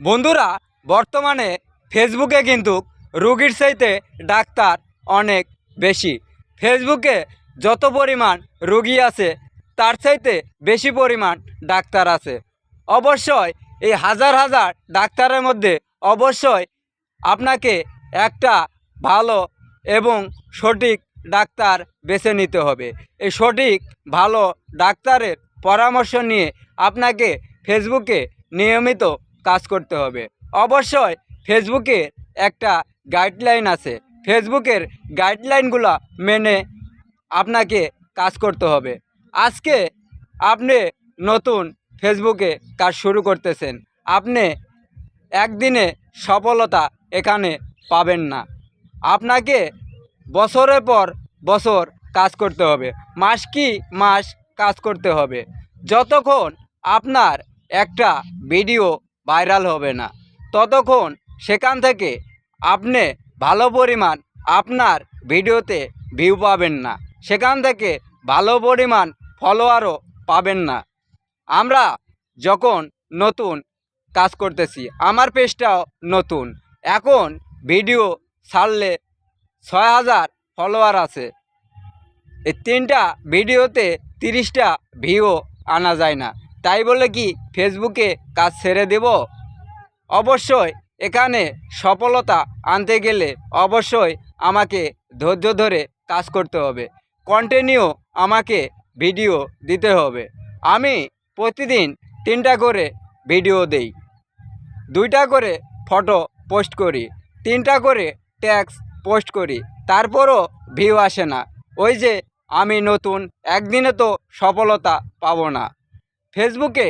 বন্ধুরা, বর্তমানে ফেসবুকে কিন্তু রুগীর চাইতে ডাক্তার অনেক বেশি। ফেসবুকে যত পরিমাণ রুগী আছে, তার চাইতে বেশি পরিমাণ ডাক্তার আছে। অবশ্যই এই হাজার হাজার ডাক্তারের মধ্যে অবশ্যই আপনাকে একটা ভালো এবং সঠিক ডাক্তার বেছে নিতে হবে। এই সঠিক, ভালো ডাক্তারের পরামর্শ নিয়ে আপনাকে ফেসবুকে নিয়মিত কাজ করতে হবে। অবশ্যই ফেসবুকে একটা গাইডলাইন আছে। ফেসবুকের গাইডলাইনগুলো মেনে আপনাকে কাজ করতে হবে। আজকে আপনি নতুন ফেসবুকে কাজ শুরু করতেছেন। আপনি একদিনে সফলতা এখানে পাবেন না। আপনাকে বছরের পর বছর কাজ করতে হবে। মাস কি মাস কাজ করতে হবে। যতক্ষণ আপনার একটা ভিডিও ভাইরাল হবে না। ততক্ষণ সেখান থেকে আপনি ভালো পরিমাণ আপনার ভিডিওতে ভিউ পাবেন না। সেখান থেকে ভালো পরিমাণ ফলোয়ারও পাবেন না। আমরা যখন নতুন কাজ করতেছি, আমার পেজটাও নতুন। এখন ভিডিও ছাড়লে ছয় হাজার ফলোয়ার আছে। এই তিনটা ভিডিওতে তিরিশটা ভিউ আনা যায় না। তাই বলে কি ফেসবুকে কাজ ছেড়ে দেব? অবশ্যই, এখানে সফলতা আনতে গেলে অবশ্যই আমাকে ধৈর্য ধরে কাজ করতে হবে। কন্টিনিউ আমাকে ভিডিও দিতে হবে। আমি প্রতিদিন তিনটা করে ভিডিও দেই। দুইটা করে ফটো পোস্ট করি। তিনটা করে ট্যাক্স পোস্ট করি। তারপরও ভিউ আসে না। ওই যে, আমি নতুন, একদিনে তো সফলতা পাবো না। ফেসবুকে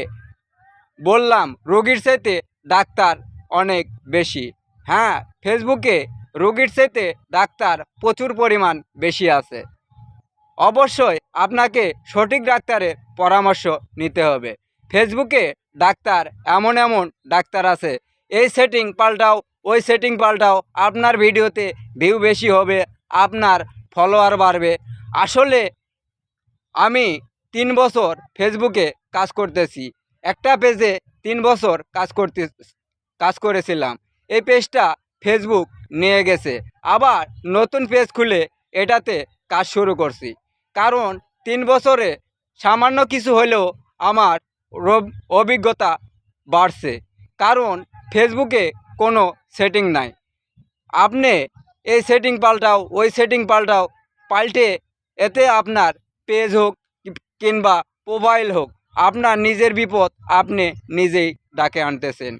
বললাম, রোগীর চাইতে ডাক্তার অনেক বেশি। হ্যাঁ ফেসবুকে রোগীর চাইতে ডাক্তার প্রচুর পরিমাণ বেশি আছে। অবশ্যই আপনাকে সঠিক ডাক্তারের পরামর্শ নিতে হবে। ফেসবুকে ডাক্তার এমন এমন ডাক্তার আছে। এই সেটিং পাল্টাও, ওই সেটিং পাল্টাও আপনার ভিডিওতে ভিউ বেশি হবে, আপনার ফলোয়ার বাড়বে। আসলে আমি তিন বছর ফেসবুকে কাজ করতেছি। একটা পেজে তিন বছর কাজ করতে, কাজ করেছিলাম। এই পেজটা ফেসবুক নিয়ে গেছে। আবার নতুন পেজ খুলে এটাতে কাজ শুরু করছি। কারণ তিন বছরে সামান্য কিছু হলেও আমার অভিজ্ঞতা বাড়ছে। কারণ ফেসবুকে কোনো সেটিং নাই। আপনি এই সেটিং পাল্টাও, ওই সেটিং পাল্টাও, পাল্টে এতে আপনার পেজ হোক কিংবা প্রোফাইল হোক আপনার নিজের বিপদ আপনি নিজেই ডাকে আনতেছেন।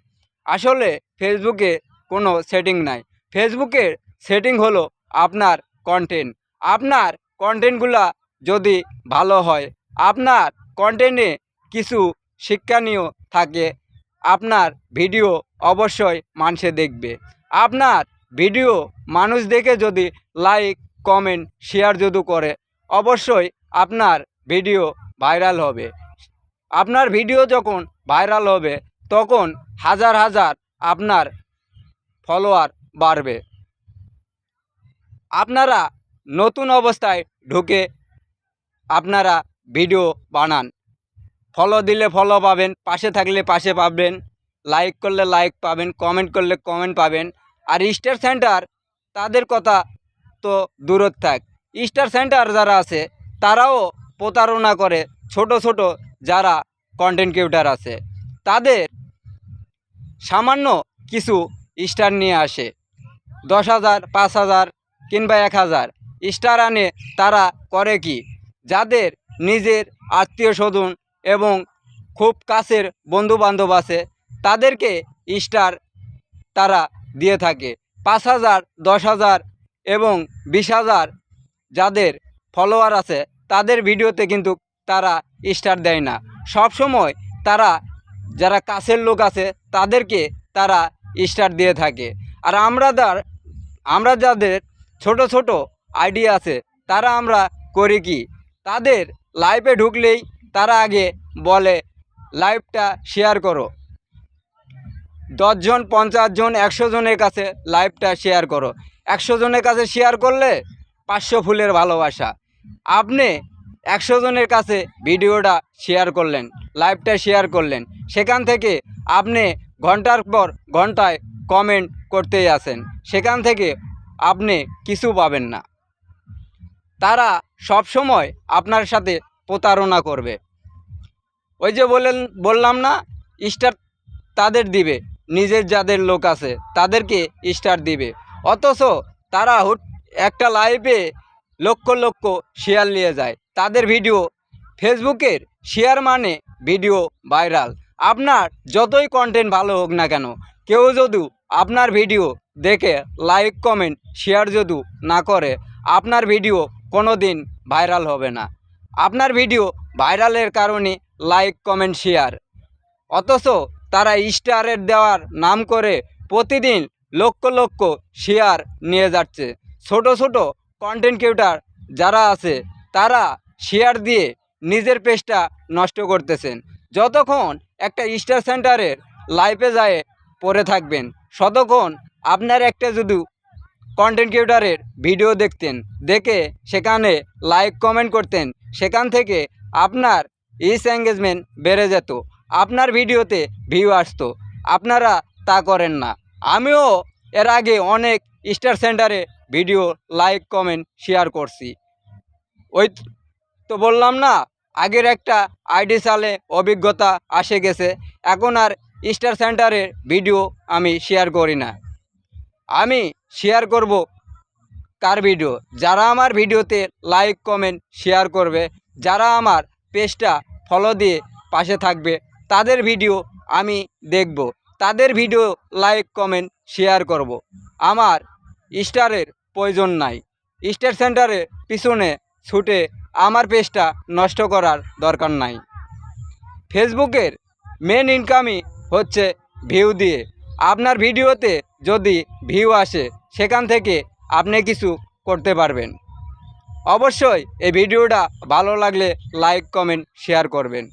আসলে ফেসবুকে কোনো সেটিং নাই। ফেসবুকের সেটিং হলো আপনার কন্টেন্ট আপনার কন্টেন্টগুলা যদি ভালো হয়, আপনার কন্টেন্টে কিছু শিক্ষণীয় থাকে, আপনার ভিডিও অবশ্যই মানুষে দেখবে। আপনার ভিডিও মানুষ দেখে যদি লাইক কমেন্ট শেয়ার যদি করে, অবশ্যই আপনার ভিডিও ভাইরাল হবে। আপনার ভিডিও যখন ভাইরাল হবে, তখন হাজার হাজার আপনার ফলোয়ার বাড়বে। আপনারা নতুন অবস্থায় ঢুকে আপনারা ভিডিও বানান। ফলো দিলে ফলো পাবেন, পাশে থাকলে পাশে পাবেন, লাইক করলে লাইক পাবেন, কমেন্ট করলে কমেন্ট পাবেন। আর স্টার সেন্টার, তাদের কথা তো দূরত থাক। স্টার সেন্টার যারা আছে, তারাও প্রতারণা করে ছোট ছোট যারা কন্টেন্ট ক্রিয়েটার আছে, তাদের সামান্য কিছু স্টার নিয়ে আসে। দশ হাজার, পাঁচ হাজার কিংবা এক হাজার স্টার আনে তারা করে কি? যাদের নিজের আত্মীয় স্বজন এবং খুব কাছের বন্ধু বান্ধব আছে, তাদেরকে স্টার তারা দিয়ে থাকে। পাঁচ হাজার, দশ হাজার এবং বিশ হাজার যাদের ফলোয়ার আছে, তাদের ভিডিওতে কিন্তু তারা স্টার দেয় না। সব সময় তারা, যারা কাছের লোক আছে, তাদেরকে তারা স্টার দিয়ে থাকে। আর আমরা যার আমরা যাদের ছোট ছোট আইডিয়া আছে, তারা আমরা করি কি? তাদের লাইভে ঢুকলেই তারা আগে বলে লাইভটা শেয়ার করো। দশজন পঞ্চাশ জন, একশো জনের কাছে লাইভটা শেয়ার করো। একশো জনের কাছে শেয়ার করলে পাঁচশো ফুলের ভালোবাসা। আপনি একশো জনের কাছে ভিডিওটা শেয়ার করলেন লাইভটা শেয়ার করলেন। সেখান থেকে আপনি ঘণ্টার পর ঘন্টায় কমেন্ট করতেই আসেন সেখান থেকে আপনি কিছু পাবেন না। তারা সব সময় আপনার সাথে প্রতারণা করবে। ওই যে বলেন, বললাম না স্টার তাদের দিবে, নিজের যাদের লোক আছে, তাদেরকে স্টার দিবে। অথচ তারা হুট একটা লাইভে লক্ষ লক্ষ শেয়ার নিয়ে যায়। তাদের ভিডিও ফেসবুকের শেয়ার মানে ভিডিও ভাইরাল। আপনার যতই কন্টেন্ট ভালো হোক না কেন, কেউ যদি আপনার ভিডিও দেখে লাইক কমেন্ট শেয়ার যদি না করে, আপনার ভিডিও কোনো দিন ভাইরাল হবে না। আপনার ভিডিও ভাইরালের কারণে লাইক কমেন্ট শেয়ার অথচ তারা স্টারের দেওয়ার নাম করে প্রতিদিন লক্ষ লক্ষ শেয়ার নিয়ে যাচ্ছে। ছোট ছোট কন্টেন্ট ক্রিয়েটার যারা আছে, তারা শেয়ার দিয়ে নিজের পেজটা নষ্ট করতেছেন। যতক্ষণ একটা স্টার সেন্টারের লাইফে যায়, পড়ে থাকবেন, ততক্ষণ আপনার একটা যদি কন্টেন্ট ক্রিয়েটারের ভিডিও দেখতেন, দেখে সেখানে লাইক কমেন্ট করতেন, সেখান থেকে আপনার ইস এঙ্গেজমেন্ট বেড়ে যেত, আপনার ভিডিওতে ভিউ আসতো। আপনারা তা করেন না। আমিও এর আগে অনেক স্টার সেন্টারে ভিডিও লাইক কমেন্ট শেয়ার করছি। ওই তো বললাম না, আগের একটা আইডি সালে অভিজ্ঞতা আসে গেছে, এখন আর স্টার সেন্টারের ভিডিও আমি শেয়ার করি না। আমি শেয়ার করব কার ভিডিও? যারা আমার ভিডিওতে লাইক কমেন্ট শেয়ার করবে, যারা আমার পেজটা ফলো দিয়ে পাশে থাকবে, তাদের ভিডিও আমি দেখব। তাদের ভিডিও লাইক কমেন্ট শেয়ার করব। আমার স্টারের প্রয়োজন নাই। স্টার সেন্টারের পিছনে ছুটে আমার পেজটা নষ্ট করার দরকার নাই। ফেসবুকের মেন ইনকামই হচ্ছে ভিউ দিয়ে। আপনার ভিডিওতে যদি ভিউ আসে, সেখান থেকে আপনি কিছু করতে পারবেন। অবশ্যই এই ভিডিওটা ভালো লাগলে লাইক কমেন্ট শেয়ার করবেন।